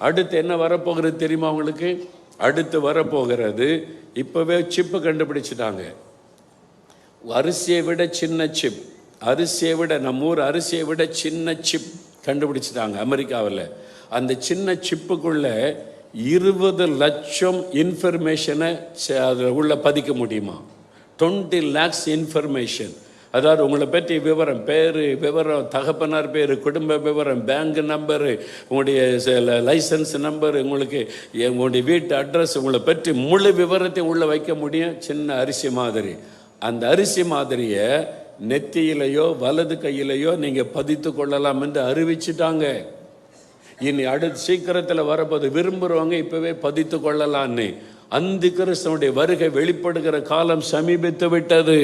அடுத்து என்ன வரப்போகிறது தெரியுமா உங்களுக்கு? அடுத்து வரப்போகிறது இப்போவே சிப்பு கண்டுபிடிச்சிட்டாங்க. அரிசியை விட சின்ன சிப் அரிசியை விட நம்ம ஊர் அரிசியை விட சின்ன சிப் கண்டுபிடிச்சிட்டாங்க அமெரிக்காவில். அந்த சின்ன சிப்புக்குள்ள இருபது லட்சம் இன்ஃபர்மேஷனை அதில் உள்ள பதிக்க முடியுமா? டுவெண்ட்டி லேக்ஸ் இன்ஃபர்மேஷன் அதாவது உங்களை பற்றி விவரம் பேர் விவரம் தகப்பனார் பேர் குடும்ப விவரம் பேங்க் நம்பரு உங்களுடைய லைசன்ஸ் நம்பர் உங்களுக்கு உங்களுடைய வீட்டு அட்ரஸ் உங்களை பற்றி முழு விவரத்தை உள்ளே வைக்க முடியும்? சின்ன அரிசி மாதிரி. அந்த அரிசி மாதிரியை நெத்தியிலையோ வலது கையிலையோ நீங்கள் பதித்து கொள்ளலாம் என்று அறிவிச்சிட்டாங்க. இனி அடுத்து சீக்கிரத்தில் வரப்போது விரும்புகிறவங்க இப்போவே பதித்து கொள்ளலான்னு. அந்த கிறிஸ்தனுடைய வருகை வெளிப்படுகிற காலம் சமீபித்து விட்டது.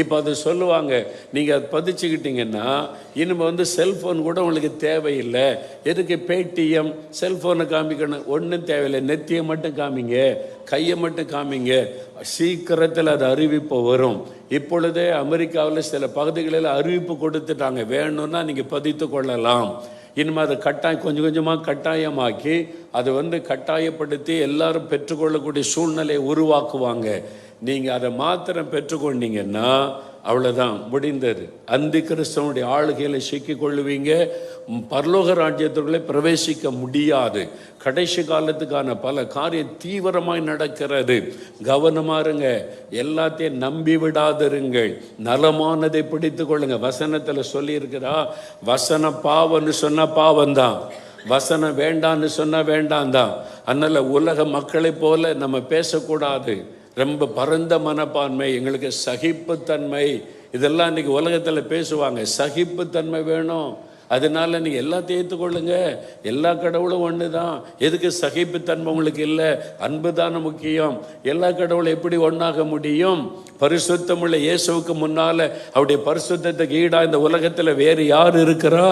இப்போ அது சொல்லுவாங்க நீங்கள் அதை பதிச்சுக்கிட்டீங்கன்னா இனிமே வந்து செல்ஃபோன் கூட உங்களுக்கு தேவையில்லை. எதுக்கு பேடிஎம் செல்ஃபோனை காமிக்கணும்? ஒன்றும் தேவையில்லை. நெத்தியை மட்டும் காமிங்க கையை மட்டும் காமிங்க. சீக்கிரத்தில் அது அறிவிப்பு வரும். இப்பொழுதே அமெரிக்காவில் சில பகுதிகளில் அறிவிப்பு கொடுத்துட்டாங்க. வேணும்னா நீங்கள் பதித்து கொள்ளலாம். இனிமேல் அதை கட்டாயம் கொஞ்சம் கொஞ்சமாக கட்டாயமாக்கி அதை வந்து கட்டாயப்படுத்தி எல்லாரும் பெற்றுக்கொள்ளக்கூடிய சூழ்நிலையை உருவாக்குவாங்க. நீங்கள் அதை மாத்திரம் பெற்றுக்கொண்டீங்கன்னா அவ்வளோதான் முடிந்தது. அந்தி கிறிஸ்தவனுடைய ஆளுகையில் சிக்கிக் கொள்ளுவீங்க. பரலோக ராஜ்யத்துக்குள்ளே பிரவேசிக்க முடியாது. கடைசி காலத்துக்கான பல காரியம் தீவிரமாய் நடக்கிறது. கவனமா இருங்க. எல்லாத்தையும் நம்பி விடாதிருங்கள். நலமானதை பிடித்து கொள்ளுங்க. வசனத்தில் சொல்லியிருக்கிறா வசன பாவம்னு சொன்ன பாவம்தான். வசனம் வேண்டான்னு சொன்னால் வேண்டாம் தான் அதனால் உலக மக்களைப் போல நம்ம பேசக்கூடாது. ரொம்ப பரந்த மனப்பான்மை எங்களுக்கு சகிப்புத்தன்மை. இதெல்லாம் இன்னைக்கு உலகத்தில் பேசுவாங்க. சகிப்புத்தன்மை வேணும். அதனால நீங்கள் எல்லாத்தையும் ஏற்றுக்கொள்ளுங்க எல்லா கடவுளும் ஒன்று தான் எதுக்கு சகிப்புத்தன்மை உங்களுக்கு இல்லை? அன்பு தானே முக்கியம். எல்லா கடவுளும் எப்படி ஒன்றாக முடியும்? பரிசுத்தமுள்ள இயேசுவுக்கு முன்னால் அவருடைய பரிசுத்தத்துக்கு ஈடாக இந்த உலகத்தில் வேறு யார் இருக்கிறா?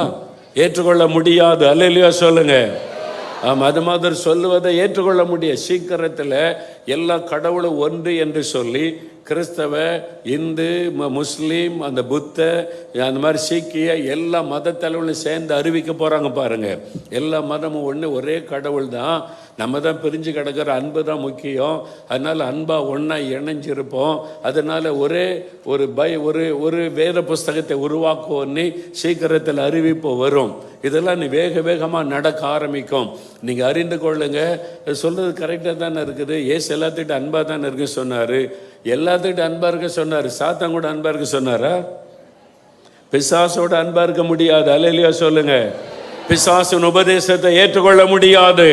ஏற்றுக்கொள்ள முடியாது. அல்லையா சொல்லுங்கள் ஆமாம் அது மாதிரி சொல்லுவதை ஏற்றுக்கொள்ள முடிய சீக்கிரத்தில் எல்லா கடவுளும் ஒன்று என்று சொல்லி கிறிஸ்தவ இந்து ம- முஸ்லீம் அந்த புத்த அந்த மாதிரி சீக்கிய எல்லா மத தலைவர்களும் சேர்ந்து அறிவிக்க போகிறாங்க பாருங்கள் எல்லா மதமும் ஒன்று ஒரே கடவுள் தான் நம்ம தான் பிரிஞ்சு கிடக்கிற அன்பு தான் முக்கியம். அதனால் அன்பாக ஒன்றா இணைஞ்சிருப்போம். அதனால் ஒரே ஒரு பை ஒரு ஒரு வேத புஸ்தகத்தை உருவாக்குவோன்னு சீக்கிரத்தில் அறிவிப்பு வரும். இதெல்லாம் நீ வேக வேகமாக நடக்க ஆரம்பிக்கும். நீங்கள் அறிந்து கொள்ளுங்க. சொல்கிறது கரெக்டாக தானே இருக்குது. ஏசு எல்லாத்துக்கிட்ட அன்பாக தானே இருக்கு சொன்னார். எல்லாத்துக்கிட்ட அன்பாக இருக்க சொன்னார். சாத்தன் கூட அன்பாக இருக்க சொன்னாரா? பிசாசோட அன்பாக இருக்க முடியாது. அலையிலையா சொல்லுங்க. பிசாசின் உபதேசத்தை ஏற்றுக்கொள்ள முடியாது.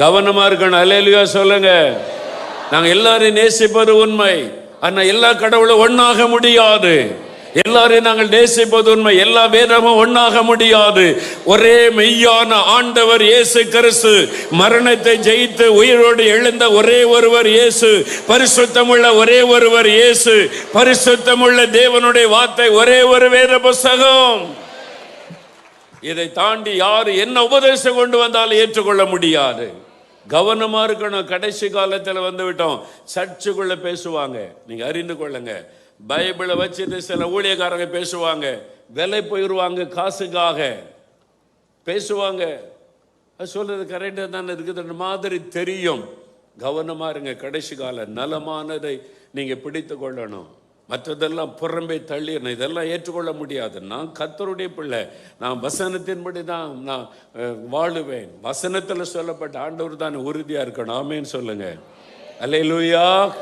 கவனமா இருக்கணும் அலையிலையா சொல்லுங்க. நாங்க எல்லாரையும் நேசிப்பது உண்மை. ஆனா எல்லா கடவுளும் ஒன்னாக முடியாது. எல்லாரையும் நாங்கள் நேசிப்பது உண்மை. எல்லா வேதமும் ஒன்றாக முடியாது. ஒரே மெய்யான ஆண்டவர் இயேசு கிறிஸ்து. மரணத்தை ஜெயித்து உயிரோடு எழுந்த ஒரே ஒருவர் இயேசு. பரிசுத்தமுள்ள ஒரே ஒருவர் இயேசு. பரிசுத்தமுள்ள தேவனுடைய வார்த்தை ஒரே ஒரு வேத புஸ்தகம். இதை தாண்டி யார் என்ன உபதேசம் கொண்டு வந்தாலும் ஏற்றுக்கொள்ள முடியாது. கவனமாக இருக்கணும். கடைசி காலத்தில் வந்து விட்டோம். சர்ச்சுக்குள்ள பேசுவாங்க. நீங்கள் அறிந்து கொள்ளுங்க. பைபிளை வச்சுட்டு சில ஊழியக்காரங்க பேசுவாங்க. விலை போயிடுவாங்க காசுக்காக. பேசுவாங்க. அது சொல்றது கரெக்டாக தானே இருக்குது மாதிரி தெரியும். கவனமாக இருங்க. கடைசி கால நலமானதை நீங்கள் பிடித்து கொள்ளணும். மற்றதெல்லாம் புறம்பே தள்ளிடணும் இதெல்லாம் ஏற்றுக்கொள்ள முடியாது. நான் கத்தருடைய பிள்ளை. நான் வசனத்தின்படி தான் நான் வாழுவேன். வசனத்தில் சொல்லப்பட்ட ஆண்டவர் தான் உறுதியா இருக்கணும். ஆமேன்னு சொல்லுங்க. அல்லேலூயா.